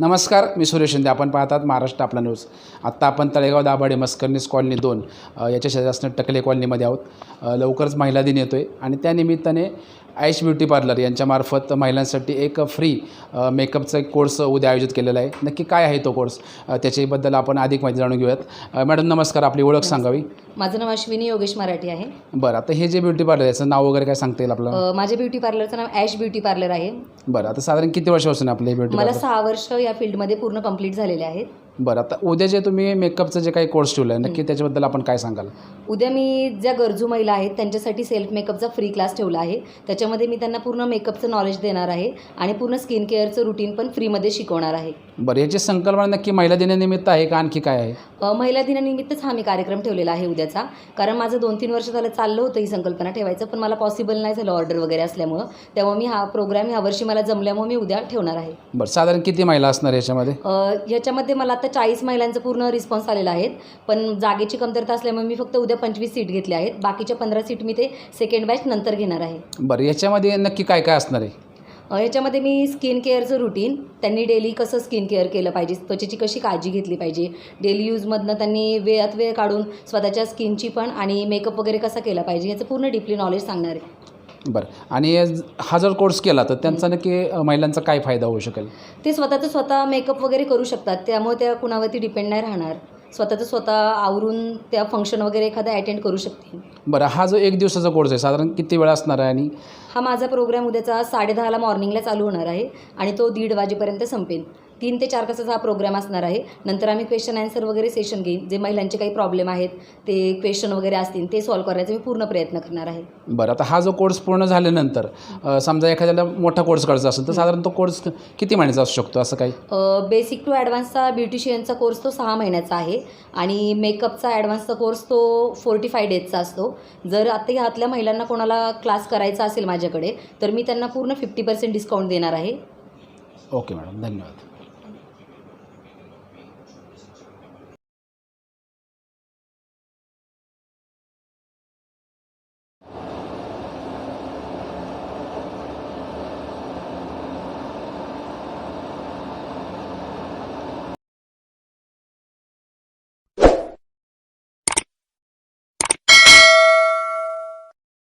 नमस्कार मी सुरेश शिंदे. आपण पाहतात महाराष्ट्र आपला न्यूज आत्ता आपण तळेगाव दाभाडे मस्करनीस कॉलनी दोन याच्या शेजारसनं टकले कॉलनीमध्ये आहोत. लवकरच महिला दिन येतो आहे आणि त्यानिमित्ताने आयश ब्युटी पार्लर यांच्यामार्फत महिलांसाठी एक फ्री मेकअपचा एक कोर्स उद्या आयोजित केलेला आहे. नक्की काय आहे तो कोर्स त्याच्याबद्दल आपण अधिक माहिती जाणून घेऊयात. मॅडम नमस्कार. आपली ओळख सांगावी. माझं नाव अश्विनी योगेश मराठी आहे. बरं आता हे जे ब्युटी पार्लर आहे याचं नाव वगैरे काय सांगता येईल आपल्याला अ, माझ्या ब्युटी पार्लरचं नाव ॲश ब्युटी पार्लर आहे. बरं आता साधारण किती वर्षापासून आपले हे ब्युटी मला पार्लर? सहा वर्ष या फील्डमध्ये पूर्ण कंप्लीट झालेले आहेत. बरं आता उद्या जे तुम्ही मेकअपचं जे काही कोर्स ठेवलं आहे नक्की त्याच्याबद्दल आपण काय सांगाल? उद्या मी ज्या गरजू महिला आहेत त्यांच्यासाठी सेल्फ मेकअपचा फ्री क्लास ठेवला आहे. त्याच्यामध्ये मी त्यांना पूर्ण मेकअपचं नॉलेज देणार आहे आणि पूर्ण स्किन केअरचं रुटीन पण फ्रीमध्ये शिकवणार आहे. बरं याची संकल्पना नक्की महिला दिनानिमित्त आहे का आणखी काय आहे? अ, महिला दिनानिमित्तच हा मी कार्यक्रम ठेवलेला आहे उद्याचा. कारण माझं दोन तीन वर्ष झालं चाललं होतं ही संकल्पना ठेवायचं पण मला पॉसिबल नाही झालं ऑर्डर वगैरे असल्यामुळं. तेव्हा मी हा प्रोग्राम ह्यावर्षी मला जमल्यामुळे मी उद्या ठेवणार आहे. बरं साधारण किती महिला असणार याच्यामध्ये? अ, ह्याच्यामध्ये मला आता चाळीस महिलांचं पूर्ण रिस्पॉन्स आलेला आहे पण जागेची कमतरता असल्यामुळे मी फक्त उद्या पंचवीस सीट घेतल्या आहेत. बाकीच्या पंधरा सीट मी ते सेकंड बॅच नंतर घेणार आहे. बरं याच्यामध्ये नक्की काय काय असणार आहे? अ, ह्याच्यामध्ये मी स्किन केअरचं रुटीन त्यांनी डेली कसं स्किन केअर केलं पाहिजे त्वचेची कशी काळजी घेतली पाहिजे डेली यूजमधनं त्यांनी वेळात वेळ काढून स्वतःच्या स्किनची पण आणि मेकअप वगैरे कसा केला पाहिजे याचं पूर्ण डिपली नॉलेज सांगणार आहे. बरं. आणि हा जर कोर्स केला तर त्यांचा नक्की महिलांचा काय फायदा होऊ शकेल? ते स्वतःचं स्वतः मेकअप वगैरे करू शकतात. त्यामुळे त्या कुणावरती डिपेंड नाही राहणार. स्वतःचं स्वतः आवरून त्या फंक्शन वगैरे एखादा अटेंड करू शकतील. बरं हा जो एक दिवसाचा कोर्स आहे साधारण किती वेळ असणार आहे आणि? हा माझा प्रोग्राम उद्याचा साडेदहाला मॉर्निंगला चालू होणार आहे आणि तो दीड वाजेपर्यंत संपेल. तीन ते चार तासाचा हा प्रोग्राम असणार आहे. नंतर आम्ही क्वेश्चन आन्सर वगैरे सेशन घेईन. जे महिलांचे काही प्रॉब्लेम आहेत ते क्वेश्चन वगैरे असतील ते सॉल्व्ह करायचा मी पूर्ण प्रयत्न करणार आहे. बरं आता हा जो कोर्स पूर्ण झाल्यानंतर अ, समजा एखाद्याला मोठा कोर्स करायचा असेल तर साधारण तो कोर्स किती महिन्याचा असू शकतो असं काही? बेसिक टू ॲडव्हान्सचा ब्युटिशियनचा कोर्स तो सहा महिन्याचा आहे. आणि मेकअपचा ॲडव्हान्सचा कोर्स तो फोर्टी फाय डेजचा असतो. जर आता ह्यातल्या महिलांना कोणाला क्लास करायचा असेल माझ्याकडे तर मी त्यांना पूर्ण फिफ्टी पर्सेंट डिस्काउंट देणार आहे. ओके मॅडम धन्यवाद.